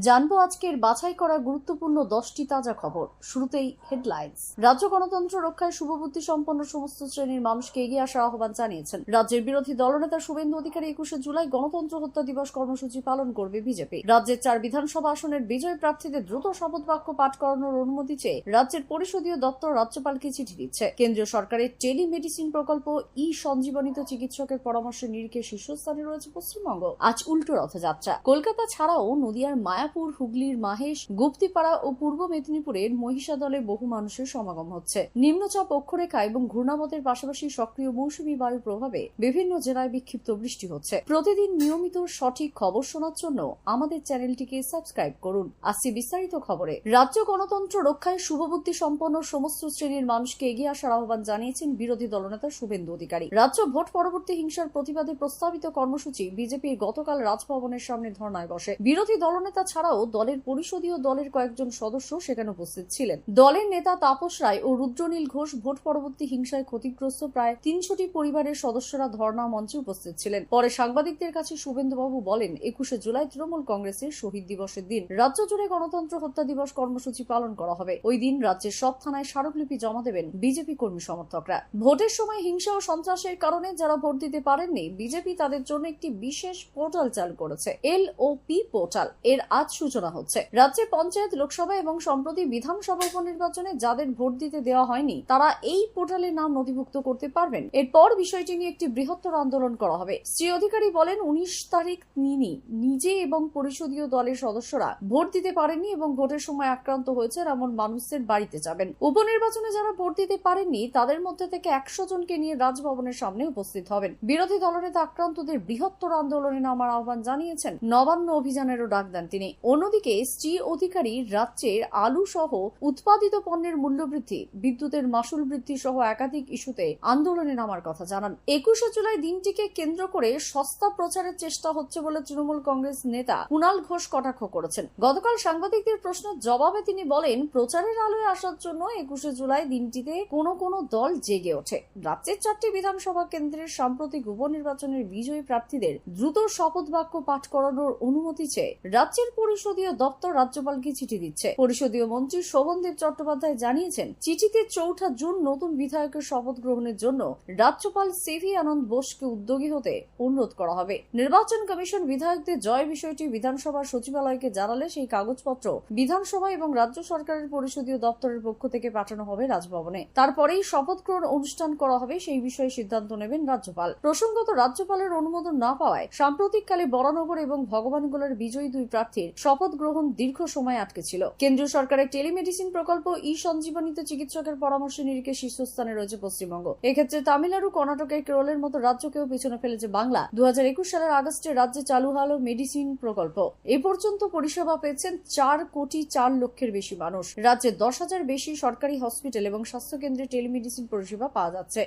জানব আজকের বাছাই করা গুরুত্বপূর্ণ দশটি তাজা খবর। শুরুতেই হেডলাইন্স রাজ্য গণতন্ত্র রক্ষায় শুভবুদ্ধি সম্পন্ন সমস্ত শ্রেণির মানুষকে এগিয়ে আসার আহ্বান জানিয়েছেন। রাজ্যের বিরোধী দলনেতা শুভেন্দু অধিকারী একুশে জুলাই গণতন্ত্র হত্যা দিবস কর্মসূচি পালন করবে বিজেপি। রাজ্যের চার বিধানসভা আসনের বিজয় প্রার্থীদের দ্রুত শপথ বাক্য পাঠ করানোর অনুমতি চেয়ে রাজ্যের পরিষদীয় দপ্তর রাজ্যপালকে চিঠি দিচ্ছে। কেন্দ্রীয় সরকারের টেলিমেডিসিন প্রকল্প ই সঞ্জীবনিত চিকিৎসকের পরামর্শের নিরিখে শীর্ষস্থানে রয়েছে পশ্চিমবঙ্গ। আজ উল্টো রথযাত্রা। কলকাতা ছাড়াও নদিয়ার মায়াপুর হুগলির মাহেশ, গুপ্তিপাড়া ও পূর্ব মেদিনীপুরের মহিষাদলে বহু মানুষের সমাগম হচ্ছে। নিম্নচাপ অক্ষরেখা এবং ঘূর্ণামতের পাশাপাশি সক্রিয় মৌসুমী বায়ুর প্রভাবে বিভিন্ন জেলায় বিক্ষিপ্ত বৃষ্টি হচ্ছে। প্রতিদিন নিয়মিত সঠিক খবর শোনার জন্য আমাদের চ্যানেলটিকে সাবস্ক্রাইব করুন। আসছি বিস্তারিত খবরে। রাজ্য গণতন্ত্র রক্ষায় শুভবুদ্ধি সম্পন্ন সমস্ত শ্রেণির মানুষকে এগিয়ে আসার আহ্বান জানিয়েছেন বিরোধী দলনেতা শুভেন্দু অধিকারী। রাজ্য ভোট পরবর্তী হিংসার প্রতিবাদে প্রস্তাবিত কর্মসূচি বিজেপির গতকাল রাজভবনের সামনে ধর্নায় বসে। বিরোধী দলনেতা ছাড়াও দলের পরিষদীয় দলের কয়েকজন সদস্য সেখানে উপস্থিত ছিলেন। দলের নেতা তাপস রায় ও রুদ্রনীল ঘোষ ভোট পরবর্তী হিংসায় ক্ষতিগ্রস্ত প্রায় তিনশোটি পরিবারের সদস্যরা ধর্ণা মঞ্চে উপস্থিত ছিলেন। পরে সাংবাদিকদের কাছে শুভেন্দুবাবু বলেন, একুশে জুলাই তৃণমূল কংগ্রেসের শহীদ দিবসের দিন। রাজ্য জুড়ে গণতন্ত্র হত্যা দিবস কর্মসূচি পালন করা হবে। ওই দিন রাজ্যের সব থানায় স্মারকলিপি জমা দেবেন বিজেপি কর্মী সমর্থকরা। ভোটের সময় হিংসা ও সন্ত্রাসের কারণে যারা ভোট দিতে পারেননি, বিজেপি তাদের জন্য একটি বিশেষ পোর্টাল চালু করেছে এল ও পি পোর্টাল। এর আজ সূচনা হচ্ছে। রাজ্যে পঞ্চায়েত, লোকসভা এবং সম্প্রতি বিধানসভা উপনির্বাচনে যাদের ভোট দিতে দেওয়া হয়নি, তারা এই পোর্টালের নাম নথিভুক্ত করতে পারবেন। এরপর বিষয়টি নিয়ে একটি বৃহত্তর আন্দোলন করা হবে। শ্রী অধিকারী বলেন, উনিশ তারিখ তিনি নিজে এবং পরিষদীয় দলের সদস্যরা ভোট দিতে পারেননি এবং ভোটের সময় আক্রান্ত হয়েছে এমন মানুষদের বাড়িতে যাবেন। উপনির্বাচনে যারা ভোট দিতে পারেননি, তাদের মধ্যে থেকে একশো জনকে নিয়ে রাজভবনের সামনে উপস্থিত হবেন। বিরোধী দলনেতা আক্রান্তদের বৃহত্তর আন্দোলনে নামার আহ্বান জানিয়েছেন। নবান্ন অভিযানেরও ডাক দেন তিনি। অন্যদিকে শ্রী অধিকারী রাজ্যের আলু সহ উৎপাদিত পণ্যের মূল্যবৃদ্ধি, বিদ্যুতের মাসুল বৃদ্ধি সহ একাধিক ইস্যুতে আন্দোলনে নামার কথা জানান। একুশে জুলাই দিনটিকে কেন্দ্র করে সস্তা প্রচারের চেষ্টা হচ্ছে বলে তৃণমূল কংগ্রেস নেতা কুণাল ঘোষ কটাক্ষ করেছেন। গতকাল সাংবাদিকদের প্রশ্নের জবাবে তিনি বলেন, প্রচারের আলোয় আসার জন্য একুশে জুলাই দিনটিতে কোন কোন দল জেগে ওঠে। রাজ্যের চারটি বিধানসভা কেন্দ্রের সাম্প্রতিক উপনির্বাচনের বিজয়ী প্রার্থীদের দ্রুত শপথ বাক্য পাঠ করানোর অনুমতি চেয়ে রাজ্যের পরিষদীয় দপ্তর রাজ্যপালকে চিঠি দিচ্ছে। পরিষদীয় মন্ত্রী শোভনদেব চট্টোপাধ্যায় জানিয়েছেন, চিঠিতে চৌঠা জুন নতুন বিধায়কের শপথ গ্রহণের জন্য রাজ্যপাল সিভি আনন্দ বোসকে উদ্যোগী হতে অনুরোধ করা হবে। নির্বাচন কমিশন বিধায়কদের জয় বিষয়টি বিধানসভার সচিবালয়কে জানালে সেই কাগজপত্র বিধানসভা এবং রাজ্য সরকারের পরিষদীয় দপ্তরের পক্ষ থেকে পাঠানো হবে রাজভবনে। তারপরেই শপথ গ্রহণ অনুষ্ঠান করা হবে সেই বিষয়ে সিদ্ধান্ত নেবেন রাজ্যপাল। প্রসঙ্গত, রাজ্যপালের অনুমোদন না পাওয়ায় সাম্প্রতিককালে বরানগর এবং ভগবানগোলার বিজয়ী দুই প্রার্থীর শপথ গ্রহণ দীর্ঘ সময় আটকে ছিল কেন্দ্রীয় সরকারের টেলিমেডিসিন প্রকল্প ই সঞ্জীবনীতে চিকিৎসকের পরামর্শ নিরিখে শীর্ষস্থানে রয়েছে পশ্চিমবঙ্গ। এক্ষেত্রে তামিলনাড়ু, কর্ণাটকের কেরলের মতো রাজ্যকেও পেছনে ফেলেছে বাংলা। দু হাজার একুশ সালের আগস্টে রাজ্যে চালু হলো মেডিসিন প্রকল্প। এ পর্যন্ত পরিষেবা পেয়েছেন চার কোটি চার লক্ষের বেশি মানুষ। রাজ্যে দশ হাজার বেশি সরকারি হসপিটাল এবং স্বাস্থ্যকেন্দ্রে টেলিমেডিসিন পরিষেবা পাওয়া যাচ্ছে।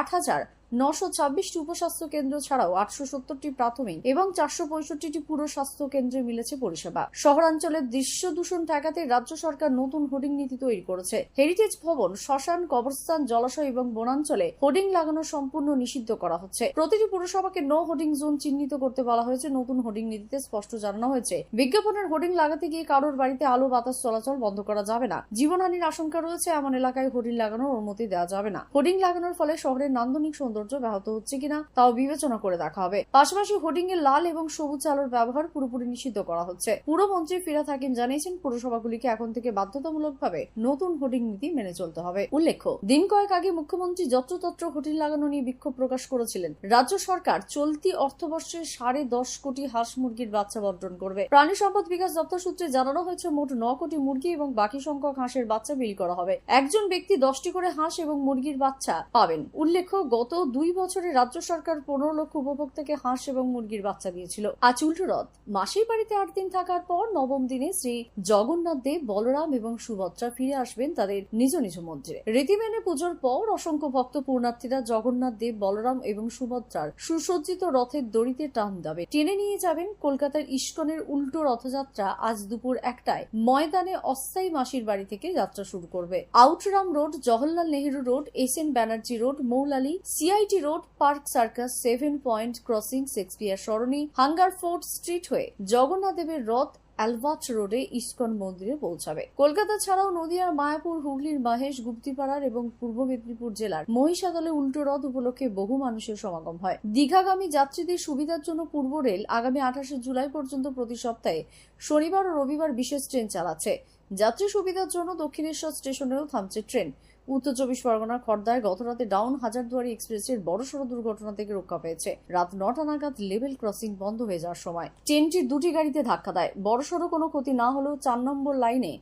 আট হাজার নশো ছাব্বিশটি উপস্বাস্থ্য কেন্দ্র ছাড়াও আটশো সত্তরটি প্রাথমিক এবং চারশো পঁয়ষট্টিটি পুরো স্বাস্থ্য কেন্দ্রে মিলেছে পরিষেবা। শহরাঞ্চলের দৃশ্য দূষণ ঠেকাতে রাজ্য সরকার নতুন হোর্ডিং নীতি তৈরি করেছে। হেরিটেজ ভবন, শ্মশান, কবরস্থান, জলাশয় এবং বনাঞ্চলে হোর্ডিং লাগানো সম্পূর্ণ নিষিদ্ধ করা হচ্ছে। প্রতিটি পুরসভাকে নো হোর্ডিং জোন চিহ্নিত করতে বলা হয়েছে। নতুন হোর্ডিং নীতিতে স্পষ্ট জানানো হয়েছে, বিজ্ঞাপনের হোর্ডিং লাগাতে গিয়ে কারোর বাড়িতে আলো, বাতাস চলাচল বন্ধ করা যাবে না। জীবনহানির আশঙ্কা রয়েছে, এমন এলাকায় হোর্ডিং লাগানোর অনুমতি দেওয়া যাবে না। হোর্ডিং লাগানোর ফলে শহরের নান্দনিক সৌন্দর্য ব্যাহত হচ্ছে কিনা তাও বিবেচনা করে দেখা হবে। পাশাপাশি হোর্ডিং এর লাল এবং সবুজ আলোর ব্যবহার পুরোপুরি নিষিদ্ধ করা হচ্ছে। পুরমন্ত্রী ফিরাদ হাকিম জানিয়েছেন, পুরসভাগুলিকে এখন থেকে বাধ্যতামূলকভাবে নতুন হোর্ডিং নীতি মেনে চলতে হবে। উল্লেখ্য, দিন কয়েক আগে মুখ্যমন্ত্রী যত্রতত্র হোর্ডিং লাগানো নিয়ে বিক্ষোভ প্রকাশ করেছিলেন। রাজ্য সরকার চলতি অর্থবর্ষে সাড়ে দশ কোটি হাঁস মুরগির বাচ্চা বর্জন করবে। প্রাণী সম্পদ বিকাশ দপ্তর সূত্রে জানানো হয়েছে, মোট ন কোটি মুরগি এবং বাকি সংখ্যক হাঁসের বাচ্চা বিল করা হবে। একজন ব্যক্তি দশটি করে হাঁস এবং মুরগির বাচ্চা পাবেন। উল্লেখ্য, গত দুই বছরে রাজ্য সরকার পনেরো লক্ষ উপভোক্তাকে হাঁস এবং মুরগির বাচ্চা দিয়েছিল। আজ রথ। মাসির বাড়িতে আট দিন থাকার পর নবম দিনে শ্রী জগন্নাথ দেব, বলরাম এবং সুভদ্রা ফিরে আসবেন তাদের নিজ নিজ মন্দিরে। রীতি মেনে পুজোর পর অসংখ্য ভক্ত পূর্ণার্থীরা জগন্নাথ দেব, বলরাম এবং সুভদ্রার সুসজ্জিত রথের দড়িতে টান দেবে। টেনে নিয়ে যাবেন কলকাতার ইস্কনের উল্টো রথযাত্রা আজ দুপুর একটায়। ময়দানে অস্থায়ী মাসির বাড়ি থেকে যাত্রা শুরু করবে। Outram road, Jawaharlal Nehru road, S N Banerjee road, Moulali CIT road park circus seven point crossing Shakespeare Sarani Hungerford street হয়ে জগন্নাথ দেবের রথ অ্যালবার্ট রোডে ইস্কন মন্দিরে পৌঁছাবে। কলকাতা ছাড়াও নদিয়ার মায়াপুর, হুগলির মহেশ, গুপ্তিপাড়ার এবং পূর্ব মেদিনীপুর জেলার মহিষাদলে উল্টো রথ উপলক্ষে বহু মানুষের সমাগম হয়। দীঘাগামী যাত্রীদের সুবিধার জন্য পূর্ব রেল আগামী আঠাশে জুলাই পর্যন্ত প্রতি সপ্তাহে শনিবার ও রবিবার বিশেষ ট্রেন চালাচ্ছে। যাত্রী সুবিধার জন্য দক্ষিণেশ্বর স্টেশনেও থামছে ট্রেন। উত্তর চব্বিশ পরগনার খর্দায় গতরাতে ডাউন হাজারদুয়ারি এক্সপ্রেসের বড়সড় দুর্ঘটনা থেকে রক্ষা পেয়েছে। রাত নটা নাগাদ লেভেল ক্রসিং বন্ধ হয়ে যাওয়ার সময়। ট্রেনটির দুটি গাড়িতে ধাক্কা দেয়। বড়সড় কোনো ক্ষতি না হলেও চার নম্বর লাইনে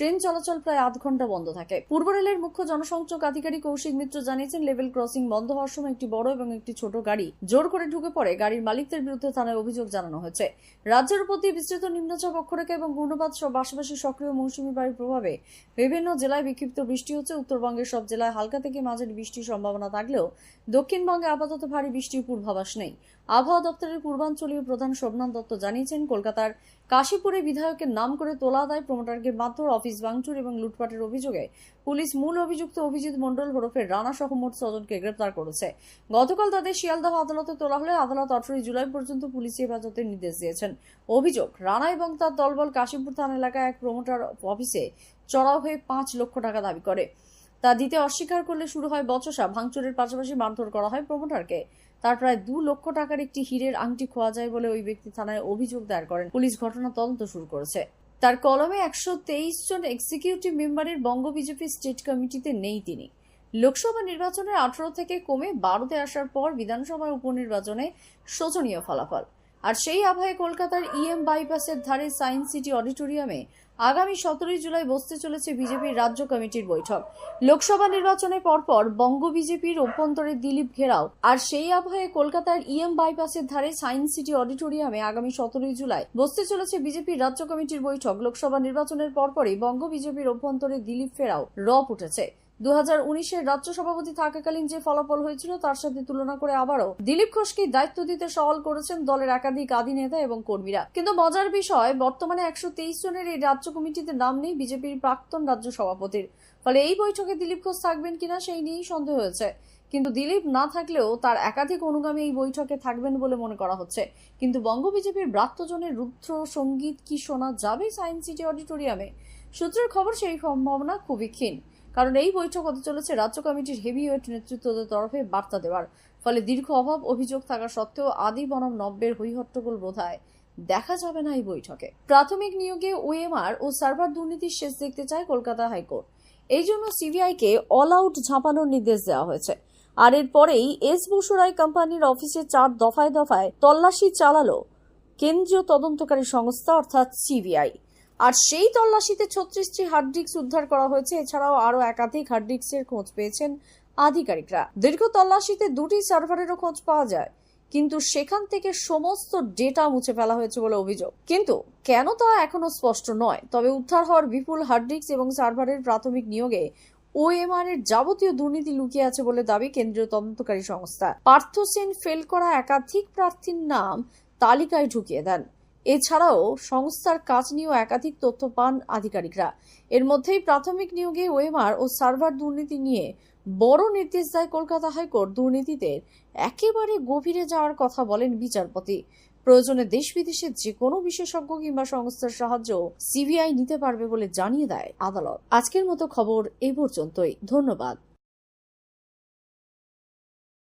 ট্রেন চলাচল প্রায় আধ ঘণ্টা বন্ধ থাকে। পূর্ব রেলের মুখ্য জনসংযোগ আধিকারিক কৌশিক মিত্র জানিয়েছেন, লেভেল ক্রসিং বন্ধ হওয়ার সময় একটি বড় এবং একটি ছোট গাড়ি জোর করে ঢুকে পড়ে। গাড়ির মালিকদের বিরুদ্ধে থানায় অভিযোগ জানানো হয়েছে। রাজ্যের দিয়ে বিস্তৃত নিম্নচাপ অক্ষরেখা এবং ঘূর্ণবাদ সহ পাশাপাশি সক্রিয় মৌসুমী বায়ুর প্রভাবে বিভিন্ন জেলায় বিক্ষিপ্ত বৃষ্টি হচ্ছে। উত্তরবঙ্গের সব জেলায় হালকা থেকে মাঝারি বৃষ্টির সম্ভাবনা থাকলেও দক্ষিণবঙ্গে আপাতত ভারী বৃষ্টির পূর্বাভাস নেই। আবহাওয়া দপ্তরের পূর্বাঞ্চলীয় প্রধান শোভনাথ দত্ত জানিয়েছেন, কলকাতার কাশীপুরে বিধায়কের নাম করে তোলা আদায় প্রমোটারকে মাত্র অফিস ভাঙচুর এবং লুটপাটের অভিযোগে পুলিশ মূল অভিযুক্ত অভিজিৎ মণ্ডল হরফের রানা সহ মোট ছজনকে গ্রেপ্তার করেছে। গতকাল তাদের শিয়ালদহ আদালতে তোলা হলে আদালত আঠারোই জুলাই পর্যন্ত পুলিশ হেফাজতের নির্দেশ দিয়েছেন। অভিযোগ, রানা এবং তার দলবল কাশীপুর থানা এলাকায় এক প্রমোটার অফিসে চড়াও হয়ে পাঁচ লক্ষ টাকা দাবি করে। তা দিতে অস্বীকার করলে শুরু হয় বচসা, ভাঙচুরের পাশাপাশি মারধর করা হয় প্রমোটারকে। তার প্রায় দু লক্ষ টাকার একটি হীরের আংটি খোয়া যায় বলে ওই ব্যক্তি থানায় অভিযোগ দায়ের করেন। পুলিশ ঘটনা তদন্ত শুরু করেছে। তার কলমে একশো তেইশ জন এক্সিকিউটিভ মেম্বারের বঙ্গ বিজেপি স্টেট কমিটিতে নেই তিনি। লোকসভা নির্বাচনের আঠারো থেকে কমে বারোতে আসার পর বিধানসভা উপনির্বাচনে শোচনীয় ফলাফল। আর সেই আবহে কলকাতার ইএম বাইপাসের ধারে সায়েন্স সিটি অডিটোরিয়ামে আগামী সতেরোই জুলাই বসতে চলেছে বিজেপির রাজ্য কমিটির বৈঠক। লোকসভা নির্বাচনে পরপর বঙ্গ বিজেপির অভ্যন্তরে দিলীপ ঘেরাও। আর সেই আবহে কলকাতার ইএম বাইপাসের ধারে সায়েন্স সিটি অডিটোরিয়ামে আগামী সতেরোই জুলাই বসতে চলেছে বিজেপির রাজ্য কমিটির বৈঠক। লোকসভা নির্বাচনের পরপরই বঙ্গ বিজেপির অভ্যন্তরে দিলীপ ফেরাও রব উঠেছে। দু হাজার উনিশের রাজ্য সভাপতি থাকাকালীন যে ফলাফল হয়েছিল, তার সাথে তুলনা করে আবারও দিলীপ ঘোষকে দায়িত্ব দিতে সওয়াল করেছেন দলের একাধিক আদি নেতা এবং কর্মীরা। কিন্তু মজার বিষয়, বর্তমানে একশো তেইশ জনের এই রাজ্য কমিটিতে নাম নেই বিজেপির প্রাক্তন রাজ্য সভাপতির। ফলে এই বৈঠকে দিলীপ ঘোষ থাকবেন কিনা সেই নিয়েই সন্দেহ হয়েছে। কিন্তু দিলীপ না থাকলেও তার একাধিক অনুগামী এই বৈঠকে থাকবেন বলে মনে করা হচ্ছে। কিন্তু বঙ্গ বিজেপির ব্রাত্যজনের রুদ্র সংগীত কি শোনা যাবে সায়েন্স সিটি অডিটোরিয়ামে? সূত্রের খবর, সেই সম্ভাবনা খুবই ক্ষীণ। কারণ এই বৈঠক হতে চলেছে রাজ্য কমিটির হেভিওয়েট নেতৃত্বদের তরফে বার্তা দেওয়ার। ফলে দীর্ঘ অভাব অভিযোগ থাকা সত্ত্বেও আদি বনাম নব্যের হৈহট্টগোল বোধায় দেখা যাবে না এই বৈঠকে। প্রাথমিক নিয়োগে ওএমআর ও সার্ভার দুর্নীতির শেষ দেখতে চায় কলকাতা হাইকোর্ট। এই জন্য সিবিআইকে অল আউট ঝাঁপানোর নির্দেশ দেওয়া হয়েছে। আর এরপরেই এস বসুরাই কোম্পানির অফিসে চার দফায় দফায় তল্লাশি চালালো কেন্দ্রীয় তদন্তকারী সংস্থা, অর্থাৎ সিবিআই। আর সেই তল্লাশিতে ছত্রিশটি হার্ড ডিস্ক উদ্ধার করা হয়েছে। এছাড়াও আরও একাধিক হার্ড ডিস্কের খোঁজ পেয়েছেন আধিকারিকরা। দীর্ঘ তল্লাশিতে দুটি সার্ভারেরও খোঁজ পাওয়া যায়। কিন্তু সেখান থেকে সমস্ত ডেটা মুছে ফেলা হয়েছে বলে অভিযোগ। কিন্তু কেন তা এখনও স্পষ্ট নয়। তবে উদ্ধার হওয়ার বিপুল হার্ড ডিস্ক এবং সার্ভারের প্রাথমিক নিয়োগে ওএমআর এর যাবতীয় দুর্নীতি লুকিয়ে আছে বলে দাবি কেন্দ্রীয় তদন্তকারী সংস্থা। পার্থ সেন ফেল করা একাধিক প্রার্থীর নাম তালিকায় ঢুকিয়ে দেন। এছাড়াও সংস্থার কাজ নিয়েও একাধিক তথ্য পান আধিকারিকরা। এর মধ্যেই প্রাথমিক নিয়োগে ওয়েমার ও সার্ভার দুর্নীতি নিয়ে বড় নির্দেশ দেয় কলকাতা হাইকোর্ট। দুর্নীতিতে একেবারে গভীরে যাওয়ার কথা বলেন বিচারপতি। প্রয়োজনে দেশ বিদেশের যে কোনো বিশেষজ্ঞ কিংবা সংস্থার সাহায্য সিবিআই নিতে পারবে বলে জানিয়ে দেয় আদালত। আজকের মতো খবর এই পর্যন্তই। ধন্যবাদ।